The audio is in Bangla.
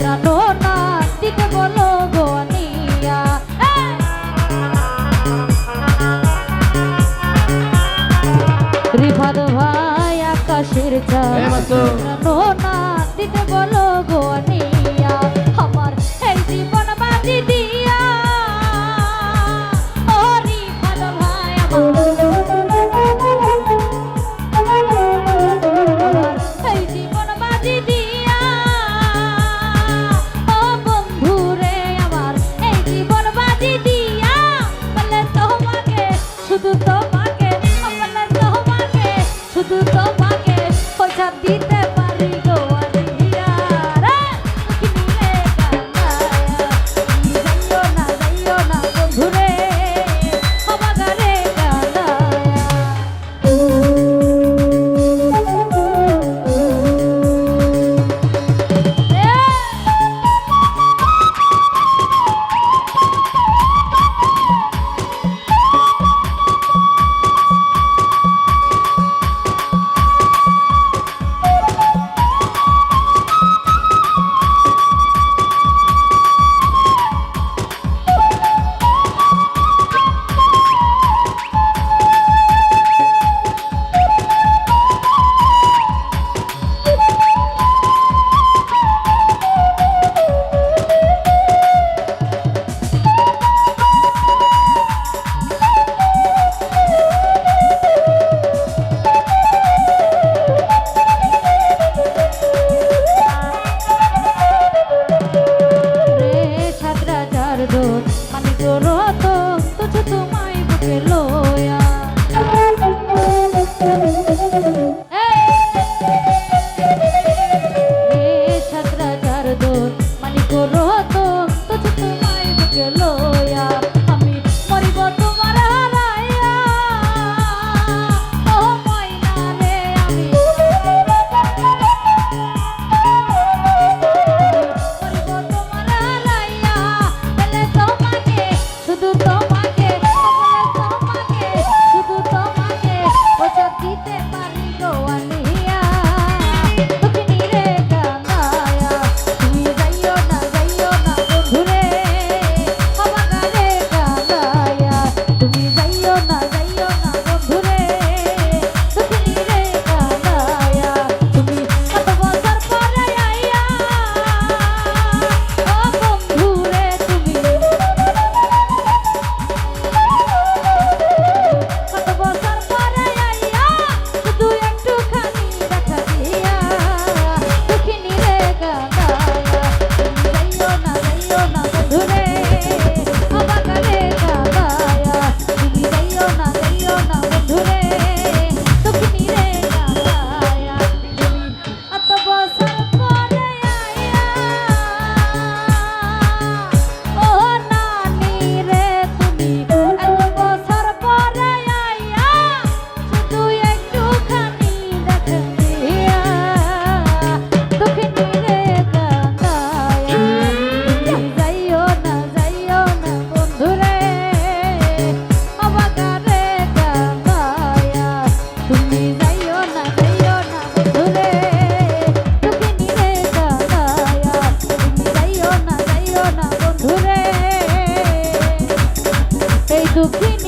জানো না দিতে বলো গনিয়া রিফাদ ভাই আকাশের চাঁদ। শুধু তোমাকে পয়সা দিতে দুঃখিনী